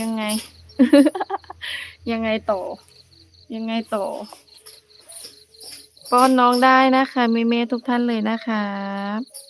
ยังไง ยังไงต่อ ยังไงต่อ ป้อนน้องได้นะคะเมเมทุกท่านเลยนะครับ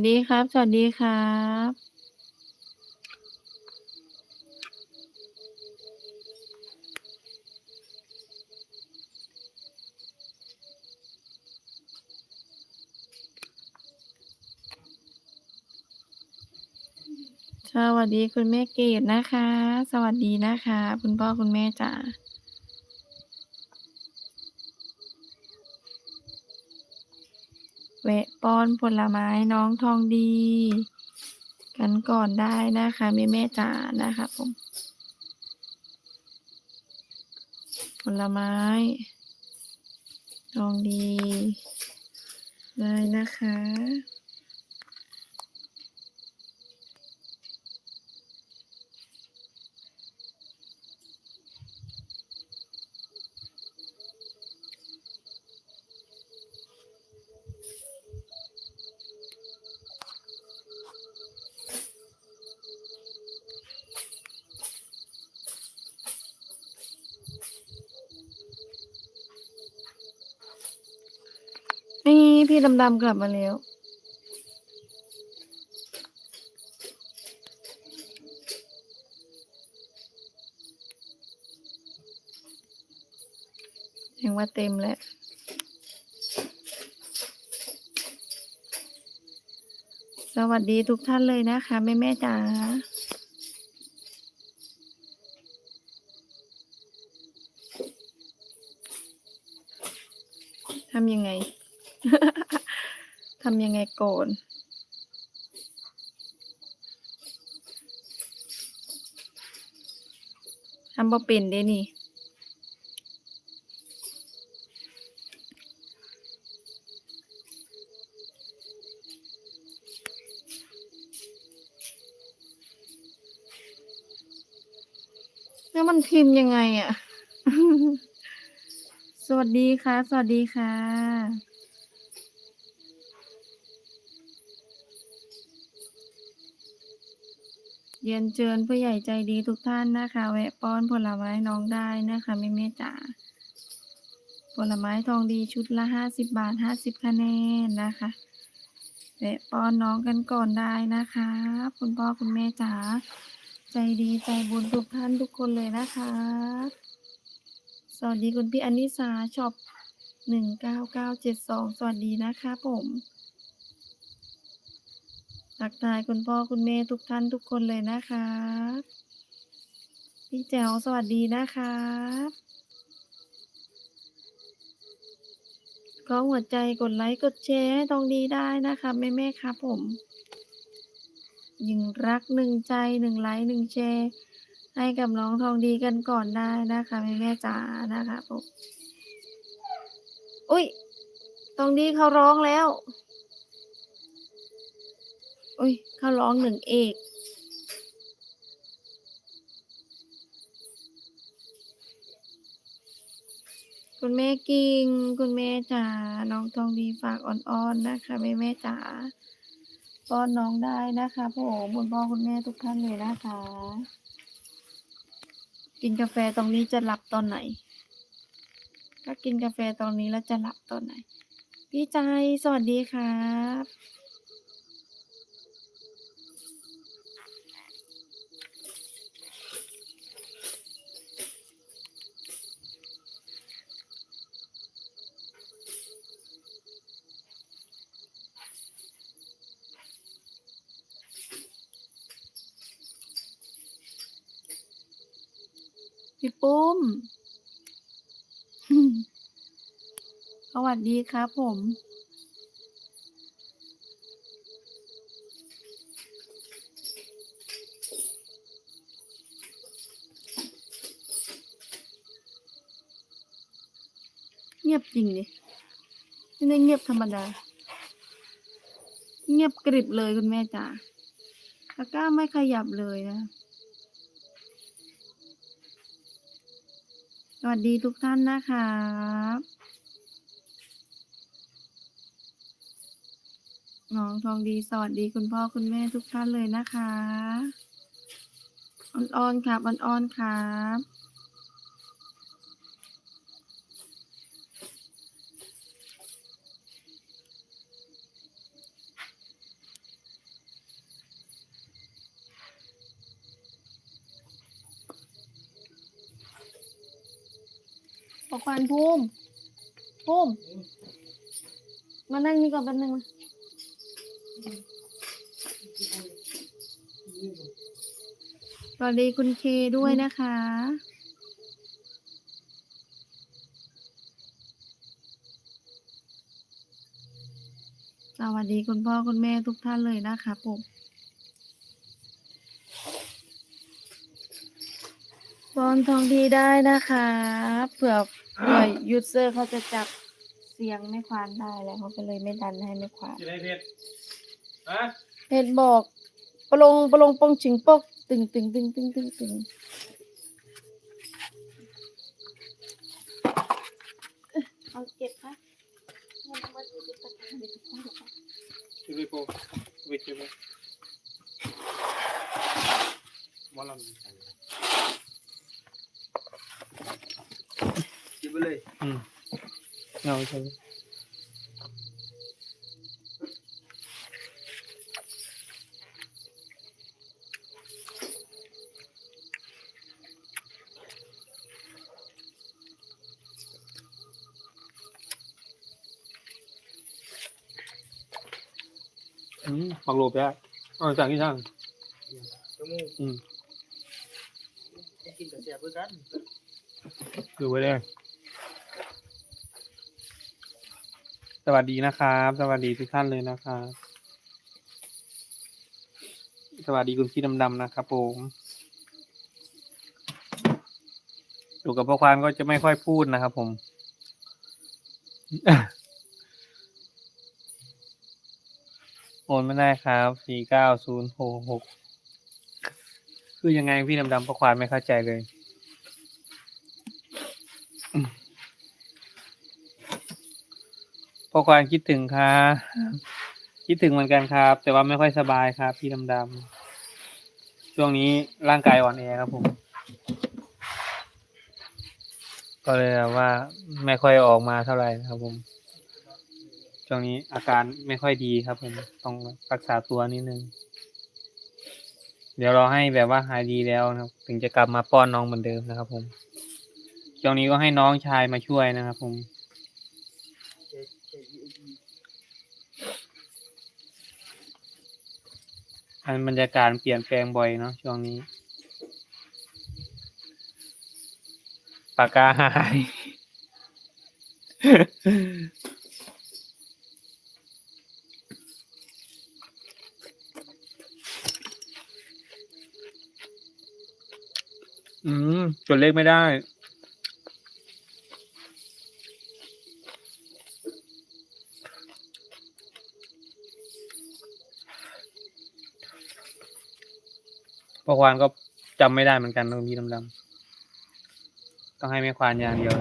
วัสดีครับ สวัสดีครับสวัสดีคุณแม่เกดนะคะ สวัสดีนะคะ คุณพ่อคุณแม่จ๋า วะป้อนผลไม้น้องทองดี กันก่อนได้นะคะแม่แม่จ๋านะคะผมผลไม้ทองดี ได้นะคะ ดำๆกลับมาแล้ว ยังว่าเต็มแล้วสวัสดีทุกท่านเลยนะคะ แม่แม่จ๋าทำยังไง ทำยังไงโกนทำบ่เป็นเด้นี่แล้วมันพิมพ์ยังไงอะ สวัสดีค่ะ สวัสดีค่ะ เรียนเชิญผู้ใหญ่ใจดีทุกท่านนะคะ แวะป้อนผลไม้น้องได้นะคะแม่แม่จ๋าผลไม้ทองดีชุดละห้าสิบบาทห้าสิบคะแนนนะคะ แวะป้อนน้องกันก่อนได้นะคะ คุณพ่อคุณแม่จ๋าใจดีใจบุญทุกท่านทุกคนเลยนะคะ สวัสดีคุณพี่อนิสาช็อปหนึ่งเก้าเก้าเจ็ดสองสวัสดีนะคะผม ทักทายคุณพ่อคุณแม่ทุกท่านทุกคนเลยนะคะพี่แจ๋วสวัสดีนะคะก็หัวใจกดไลค์กดแชร์ให้ตองดีได้นะคะแม่แม่ๆครับผมยิงรักหนึ่งใจหนึ่งไลค์หนึ่งแชร์ให้กับน้องทองดีกันก่อนได้นะคะแม่แม่จ๋านะคะผมอุ้ยทองดีเขาร้องแล้ว โอ้ยเขาร้องหนึ่งเอกคุณแม่กิ่ง คุณแม่จ๋า น้องทองดีฝากอ่อนๆนะคะแม่แม่จ๋า ป้อนน้องได้นะคะผมคุณพ่อคุณแม่ทุกท่านเลยนะคะ กินกาแฟตรงนี้จะหลับตอนไหน ถ้ากินกาแฟตอนนี้แล้วจะหลับตอนไหน พี่ใจ สวัสดีครับ พี่ปุ้ม สวัสดีครับผม เงียบจริงดิไม่ได้เงียบธรรมดา เงียบกริบเลยคุณแม่จ๋าตะกร้าไม่ขยับเลยนะ สวัสดีทุกท่านนะครับน้องทองดีสวัสดีคุณพ่อคุณแม่ทุกท่านเลยนะคะอ่อนๆครับอ่อนๆครับ ปอกควันภูมิภูมิมานั่งนี่ก่อนแป๊บนึงมาสวัสดีคุณเคด้วยนะคะ สวัสดีคุณพ่อคุณแม่ทุกท่านเลยนะคะผมบอลทองดีได้นะคะ เผื่อ เผื่อยูเซอร์เขาจะจับเสียงไม่ควานได้แล้วเขาก็เลยไม่ดันให้ไม่ควานกินอะไรเผ็ดฮะเพจบอกปลงปลงปงชิงปก ตึงตึงตึงตึงตึงตึงเอ้ยเอาเก็บค่ะมันมันจะติดตะกร้าเดี๋ยวจะพ่อบอกว่ากินไปโปไปกินไปมอลำกินไปเล ยอืมเอาใช่ไหมอืมปักโลบแล้ สวัสดีนะครับ สวัสดีทุกท่านเลยนะครับ สวัสดีคุณพี่ดำๆนะครับผมอยู่กับพ่อควานก็จะไม่ค่อยพูดนะครับผม โอนไม่ได้ครับสี่เก้าศูนย์หกหกคือยังไงพี่ดำๆพ่อควานไม่เข้าใจเลย พ่อควานคิดถึงครับคิดถึงเหมือนกันครับ แต่ว่าไม่ค่อยสบายครับ พี่ดำๆช่วงนี้ร่างกายอ่อนแอครับผม ก็เลยแบบว่าไม่ค่อยออกมาเท่าไหร่นะครับผม ช่วงนี้อาการไม่ค่อยดีครับผมต้องรักษาตัวนิดนึง เดี๋ยวรอให้แบบว่าหายดีแล้วนะครับ ถึงจะกลับมาป้อนน้องเหมือนเดิมนะครับ ผมช่วงนี้ก็ให้น้องชายมาช่วยนะครับ ผม เจ๊เจ๊อีอี อันบรรยากาศเปลี่ยนแปลงบ่อยเนาะช่วงนี้ปากกาหายอืมจดเลขไม่ได้ พอควานก็จำไม่ได้เหมือนกันตรงพี่ดำๆต้องให้แม่ควานอย่างเดียว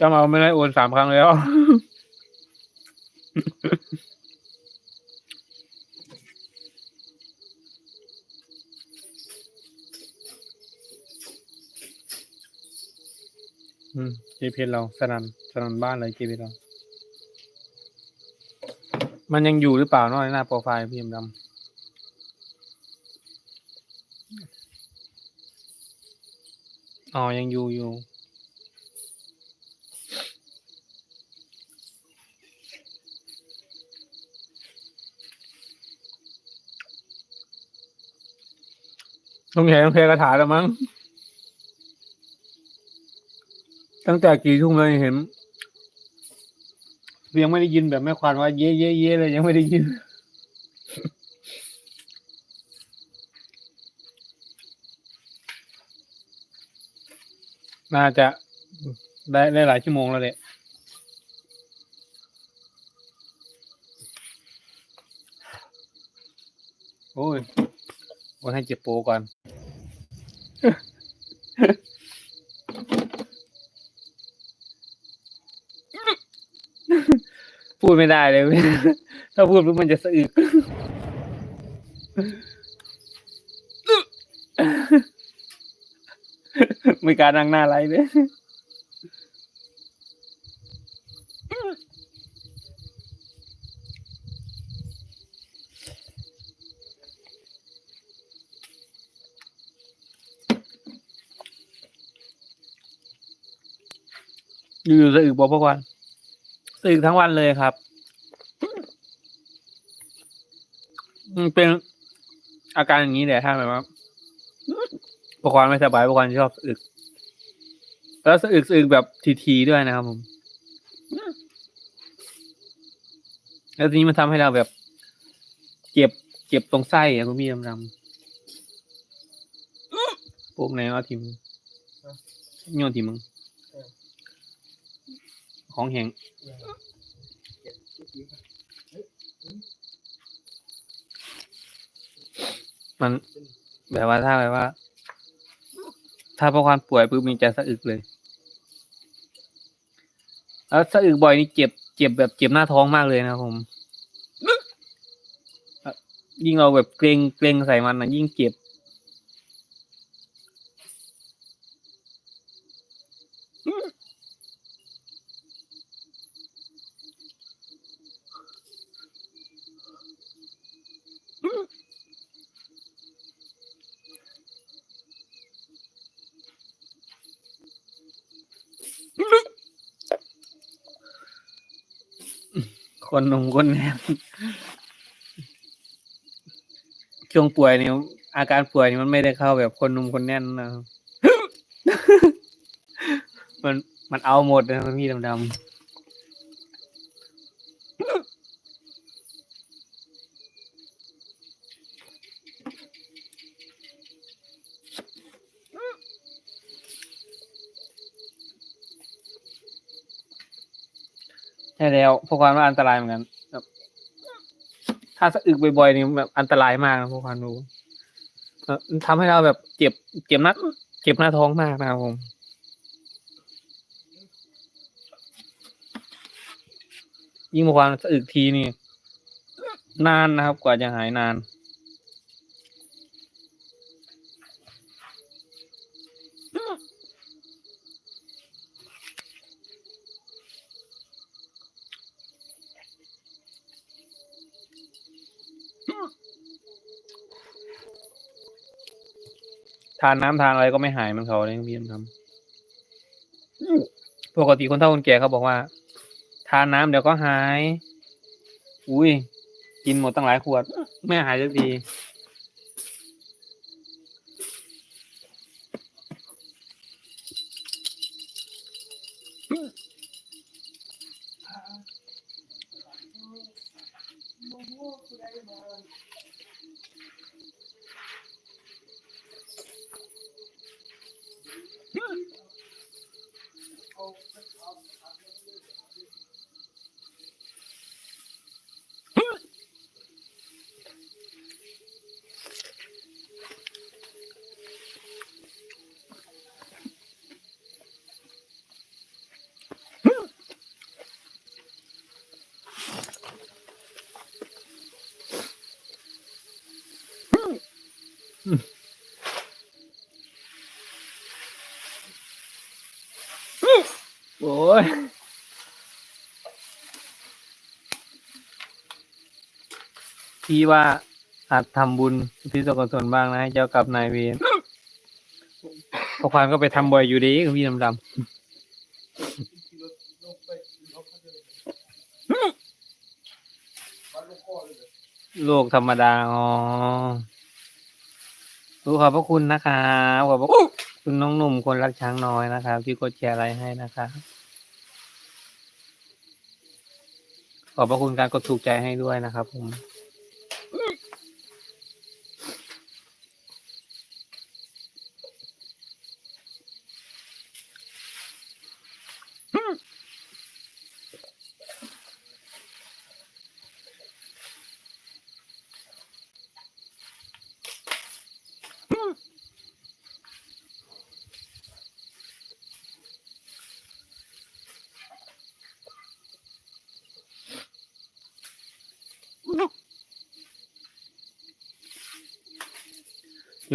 จำเอาไม่ได้โอนสามครั้งแล้ว เพจเราสนันสนันบ้านเลยเกเพจเรา มันยังอยู่หรือเปล่าเนาะในหน้าโปรไฟล์พี่ดำอ๋อ ยังอยู่อยู่ ต้องแข่ต้องแข่กระถาแล้วมั้ง ตั้งแต่กี่ทุ่มเลยเห็นยังไม่ได้ยินแบบแม่ควานว่าเย่เย่เย่เลยยังไม่ได้ยิน น่าจะได้ได้หลายชั่วโมงแล้วแหละโอ้ยวันให้เจ็บโปก่อน พูดไม่ได้เลย ถ้าพูดปุ๊บมันจะสะอึกไม่การนั่งหน้าไรเลยอยู่ๆสะอึกบอกพวกวัน สะอึกทั้งวันเลยครับมันเป็นอาการอย่างนี้แหละถ้าแบบว่าพวกวันไม่สบายพวกวันชอบอึก แล้วสะอึกสะอึกแบบทีๆด้วยนะครับผม แล้วทีนี้มันทำให้เราแบบ เจ็บเจ็บตรงไส้อะคุณพี่ดำๆพวกไหนเอาทีมโยนทีมึง ของแหงมันแบบว่าถ้าแบบว่า ถ้าพอความป่วยปุ๊บมันจะสะอึกเลย แล้วสะอึกบ่อยนี่เจ็บ เจ็บแบบเจ็บหน้าท้องมากเลยนะผมยิ่งเราแบบเกรงเกรงใส่มันนะยิ่งเจ็บ คนหนุ่มคนแน่นช่วงป่วยนี่อาการป่วยนี่มันไม่ได้เข้าแบบคนหนุ่มคนแน่นนะมันมันเอาหมดนะพี่ดำๆ ใช่แล้วพวกความว่าอันตรายเหมือนกันแบบถ้าสะอึกบ่อยๆนี่แบบอันตรายมากนะพวกความรู้มันทำให้เราแบบเจ็บ เจ็บน้าเจ็บหน้าท้องมากนะครับผมยิ่งบางวันสะอึกทีนี่ นานนะครับ กว่าจะหายนาน ทานน้ำทานอะไรก็ไม่หายมันเขาเลยพี่ทำปกติคนเฒ่าคนแก่เขาบอกว่า ทานน้ำเดี๋ยวก็หาย อุ้ย กินหมดตั้งหลายขวด ไม่หายสักที โอ้ย พี่ว่าอาจทำบุญที่สกลส่วนบ้างนะให้เจ้ากับนายเวรพอควานก็ไปทำบ่อยอยู่ดีกับพี่ดำลงไปลงเขาเลยฟันลงคอเลยๆโลกธรรมดาอ๋อรู้ขอบพระคุณนะครับขอบพระคุณน้องหนุ่มคนรักช้างน้อยนะครับ ที่กดแชร์อะไรให้นะครับขอบพระคุณการกดถูกใจให้ด้วยนะครับผม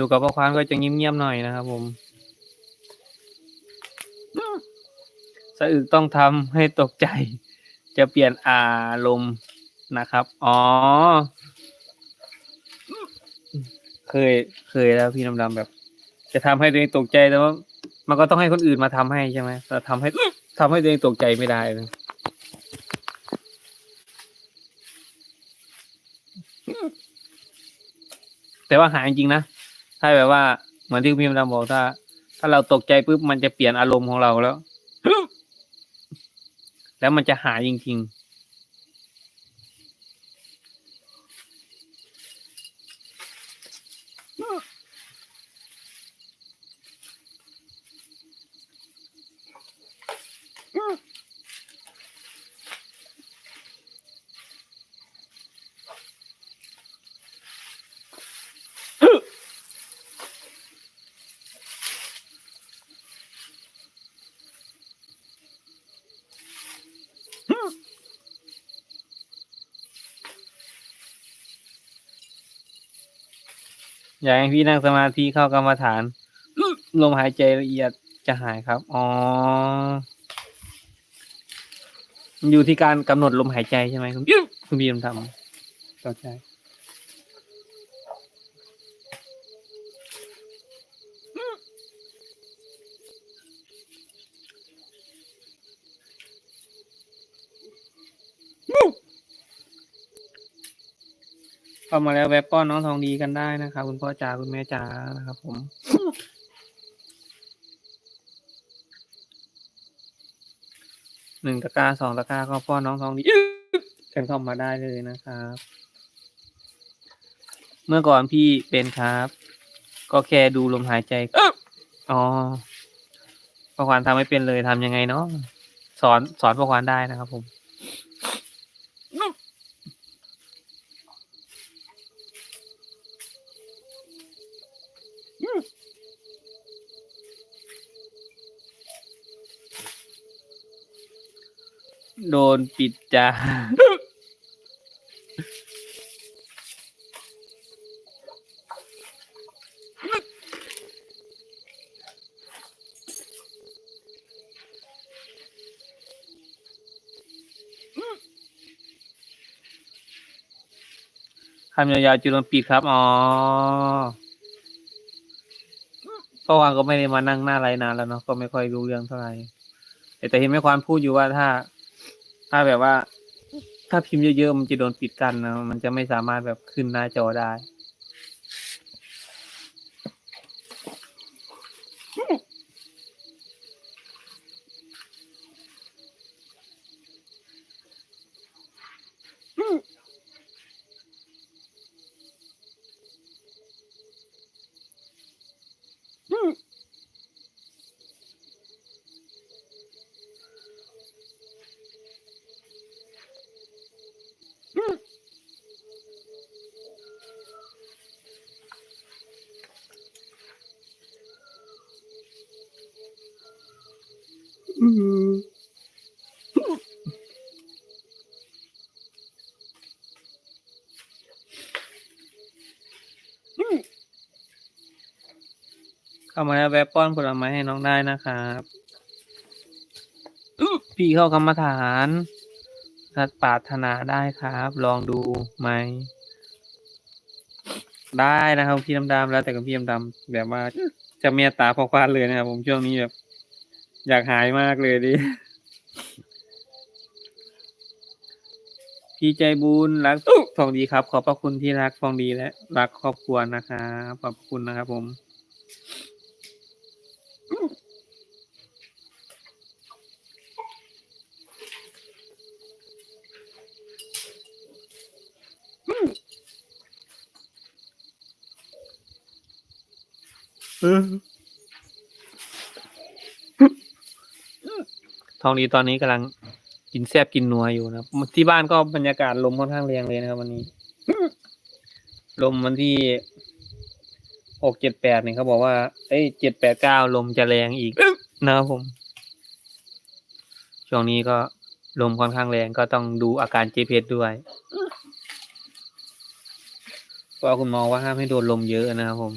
อยู่กับพ่อควานก็จะเงียบๆหน่อยนะครับผมสะอึกต้องทำให้ตกใจ จะเปลี่ยนอารมณ์นะครับ อ๋อ เคยเคยแล้วพี่ดำๆแบบ จะทำให้ตัวเองตกใจแต่ว่า มันก็ต้องให้คนอื่นมาทำให้ใช่ไหมแต่ทำให้ทำให้ตัวเองตกใจไม่ได้เลยแต่ว่าหายจริงนะ ถ้าแบบว่าเหมือนที่พี่มดำบอกถ้า ถ้าเราตกใจปุ๊บมันจะเปลี่ยนอารมณ์ของเราแล้ว แล้วมันจะหายจริง ๆ อยากให้พี่นั่งสมาธิเข้ากรรมฐาน ลมหายใจละเอียดจะหายครับ อ๋อมันอยู่ที่การกำหนดลมหายใจใช่ไหมคุณคุณพี่ทำเข้าใจ เข้ามาแล้วแวบป้อนน้องทองดีกันได้นะครับคุณพ่อจ๋าคุณแม่จ๋านะครับ ผม หนึ่งตะกร้าสองตะกร้าก็ป้อนน้องทองดีกันเข้ามาได้เลยนะครับ เมื่อก่อนพี่เป็นครับ ก็แค่ดูลมหายใจอ๋อพ่อควานทำไม่เป็นเลยทำยังไงเนาะสอนสอนพ่อควานได้นะครับผม โดนปิดจ้า คำยาวๆจุดโดนปิดครับ อ๋อเพราะวางก็ไม่ได้มานั่งหน้าไรนานแล้วเนาะ ก็ไม่ค่อยรู้เรื่องเท่าไหร่ แต่เห็นแม่ควานพูดอยู่ว่าถ้า ถ้าแบบว่า ถ้าพิมพ์เยอะๆมันจะโดนปิดกันนะมันจะไม่สามารถแบบขึ้นหน้าจอได้ เข้ามา แวะป้อนผลไม้ให้น้องได้นะครับพี่เข้ากรรมฐานถ้าปรารถนาได้ครับ ลองดูไหม ได้นะครับพี่ดำๆแล้วแต่กับพี่ดำๆแบบว่าจะเมตตาพอควานเลยนะครับผมช่วงนี้แบบ อยากหายมากเลยดิพี่ใจบุญรักฟองดีครับ ขอบพระคุณที่รักฟองดีและ รักครอบครัวนะครับขอบคุณนะครับผม ทองดีตอนนี้กำลังกินแซบกินนัวอยู่นะที่บ้านก็บรรยากาศลมค่อนข้างแรงเลยนะครับวันนี้ ลมวันที่ หกเจ็ดแปดเนี่ยเขาบอกว่า เอ้ยเจ็ดแปดเก้าลมจะแรงอีกนะครับผม ช่วงนี้ก็ลมค่อนข้างแรงก็ต้องดูอาการเจเพชรด้วยเพราะคุณหมอว่าห้ามให้โดนลมเยอะนะครับผม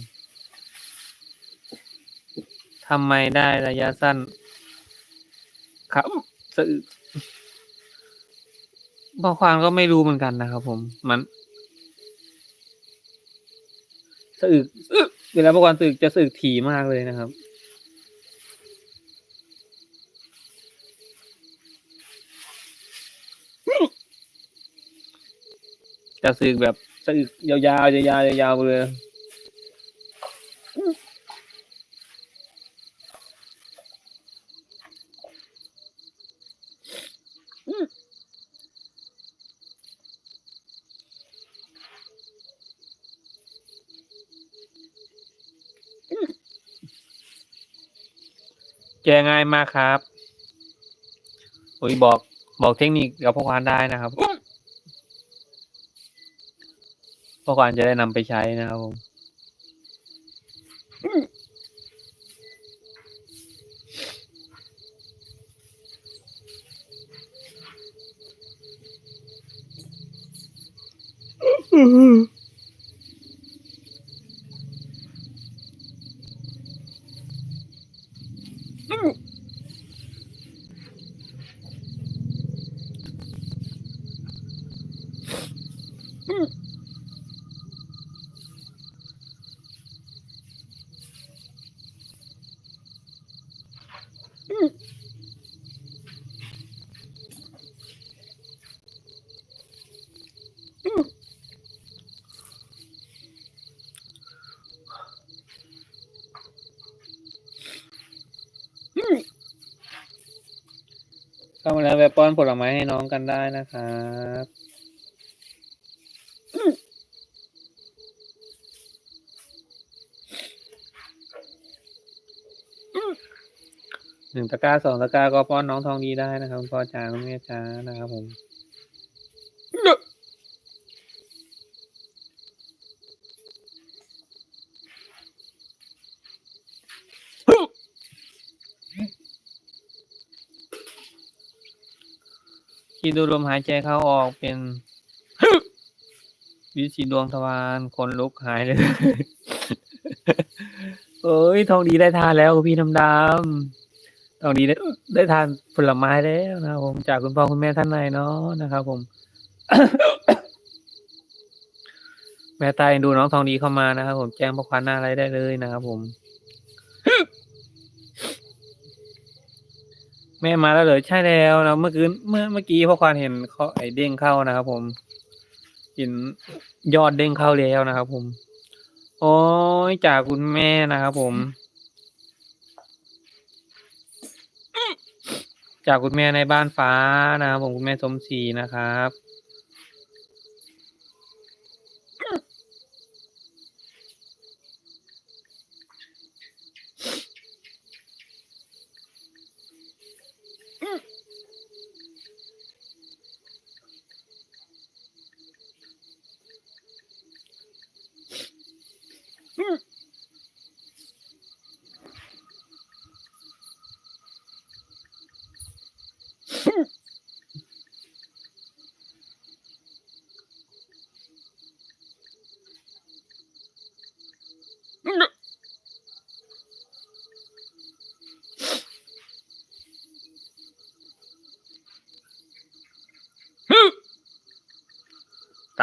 ทำไมได้ระยะสั้น ครับสะอึกบางความก็ไม่รู้เหมือนกันนะครับผม มันสะอึกอึ๊ะ เวลาบางความสะอึกจะสึกถี่มากเลยนะครับ จะสึกแบบสึกยาวๆยาวๆยาวๆเลย แก้ง่ายมากครับอุ้ยบอกบอกเทคนิคกับพ่อควานได้นะครับพ่อควานจะได้นำไปใช้นะครับผม เข้ามาแล้วแวะป้อนผลไม้ให้น้องกันได้นะครับ หนึ่งตะกร้าสองตะกร้าก็ป้อนน้องทองดีได้นะครับพ่อจ๋าคุณแม่จ๋านะครับผมคิดดูลมหายใจเข้าออกเป็นวิสีดวงทวารคนลุกหายเลย เอ้ย ทองดีได้ทานแล้วพี่น้ำดำ ทองดีได้ได้ทานผลไม้แล้วนะครับผมจากคุณพ่อคุณแม่ท่านในเนาะนะครับ ผม แม่ตายดูน้องทองดีเข้ามานะครับผมแจ้งประควันหน้าอะไรได้เลยนะครับผม แม่มาแล้วเหรอใช่แล้วนะเมื่อคืนเมื่อเมื่อกี้พ่อควานเห็นเขาไอเด้งเข้านะครับ ผมเห็นยอดเด้งเข้าแล้วนะครับ ผมโอ้ยจากคุณแม่นะครับผม จากคุณแม่ในบ้านฟ้านะครับผมคุณแม่สมศรีนะครับ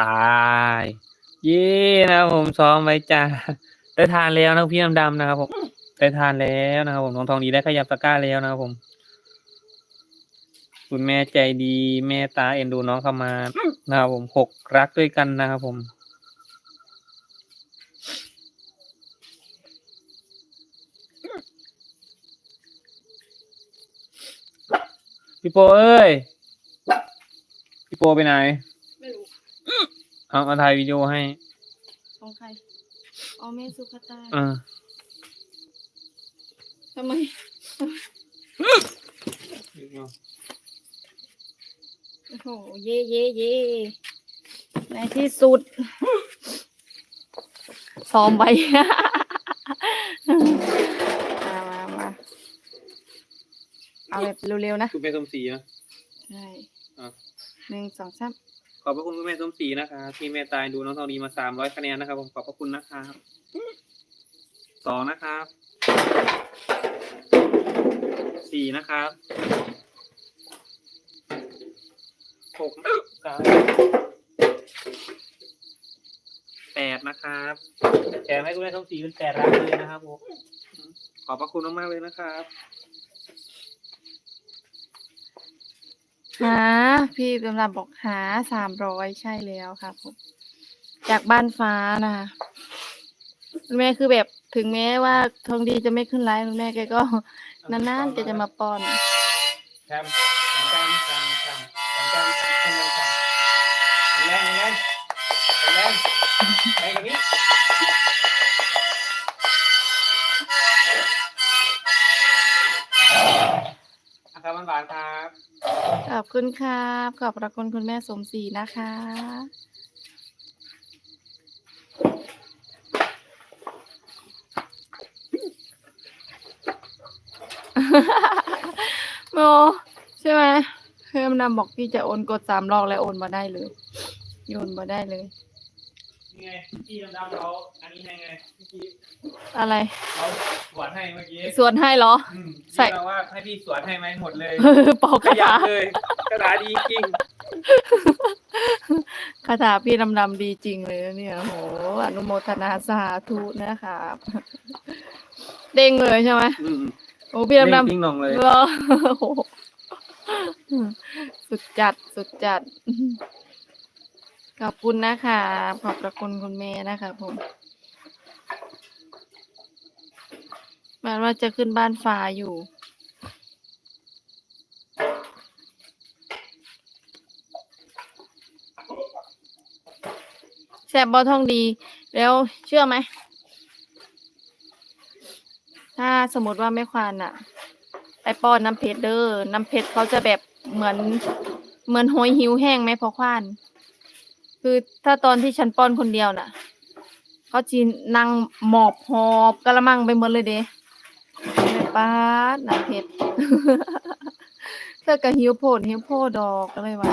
ตายเย้นะครับผมซ้อมไว้จ้าได้ทานแล้วนะพี่ดำๆนะครับผมได้ทานแล้วนะครับผมน้องทองดีได้ขยับตะกร้าแล้วนะครับผม คุณแม่ใจดี แม่ตาเอ็นดูน้องเข้ามานะครับผมหกรักด้วยกันนะครับผมพี่โปเอ้ยพี่โปไปไหน เอามาถ่ายวิดีโอให้ของใครอ๋อแม่สุขตาอ่าทำไมโอ้โหเย่เย่เย่ในที่สุดซ้อมไว้มามามาเอาแบบเร็วๆนะคุณแม่สมศรีนะใช่ อะ หนึ่งสองสาม ขอบพระคุณคุณแม่สมศรีนะครับที่แม่ตายดูน้องทองดีมาสามร้อยคะแนนนะครับผมขอบพระคุณนะครับสองนะครับสี่นะครับหกนะครับแปดนะครับแถมให้คุณแม่สมศรีเป็นแปดรักเลยนะครับผมขอบพระคุณมากๆเลยนะครับ หา พี่กำลังบอกหาสามร้อยใช่แล้วครับผมจากบ้านฟ้านะคะคุณแม่คือแบบถึงแม้ว่าทองดีจะไม่ขึ้นไลฟ์คุณแม่แกก็นานๆแกจะมาป้อน แคม ขอบคุณครับ ขอบพระคุณคุณแม่สมศรีนะคะ โมใช่ไหมเพิ่มนำบอกพี่จะโอนกดสามรอบแล้วโอนมาได้เลยโยนมาได้เลย นี่ไงพี่ดำๆเขาอันนี้ให้ไงเมื่ อกี้อะไรเขาสวนให้เมื่อกี้สวดให้เหรอ อืมใส่ พี่เราว่าให้พี่สวนให้ไหมหมดเลยเป่าขคายัถาบเลยกระดาษดีจริงคาถาพี่ดำๆดีจริงเลยนะเนี่ยโหอนุโมทนาสาธุนะครับเด้งเลยใช่ไหมอืมโอ้พี่ๆดำจริงๆหน่องเลยๆเหรอโอ้โหสุดจัดสุดจัด ขอบคุณนะคะ ขอบพระคุณคุณแม่นะคะผม แม้ว่าจะขึ้นบ้านฟ้าอยู่แสบบอทองดี แล้วเชื่อไหม ถ้าสมมติว่าไม่ควานอะไปป้อนน้ำเพชรเด้อน้ำเพชรเขาจะแบบเหมือนเหมือนโหยหิวแห้งไหมพอควาน คือถ้าตอนที่ฉันป้อนคนเดียวน่ะ เขาจีนนั่งหมอบหอบกระมังไปหมดเลยเด้ ป้าดน้ำเพชรเธอก็หิวโพดหิวโพดดอกก็เลยว่า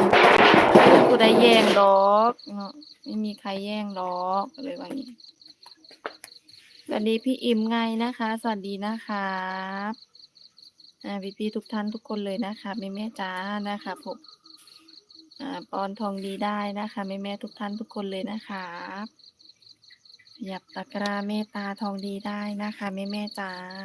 กูได้แย่งดอกเนาะไม่มีใครแย่งดอกก็เลยว่างนี้สวัสดีพี่อิมไงนะคะ สวัสดีนะครับอ่าพี่พี่ๆทุกท่านทุกคนเลยนะคะแม่แม่จ้านะคะผมอ่าปอนทองดีได้นะคะแม่แม่ทุกท่านทุกคนเลยนะครับหยับตะกร้าเมตตาทองดีได้นะคะแม่แม่จ้า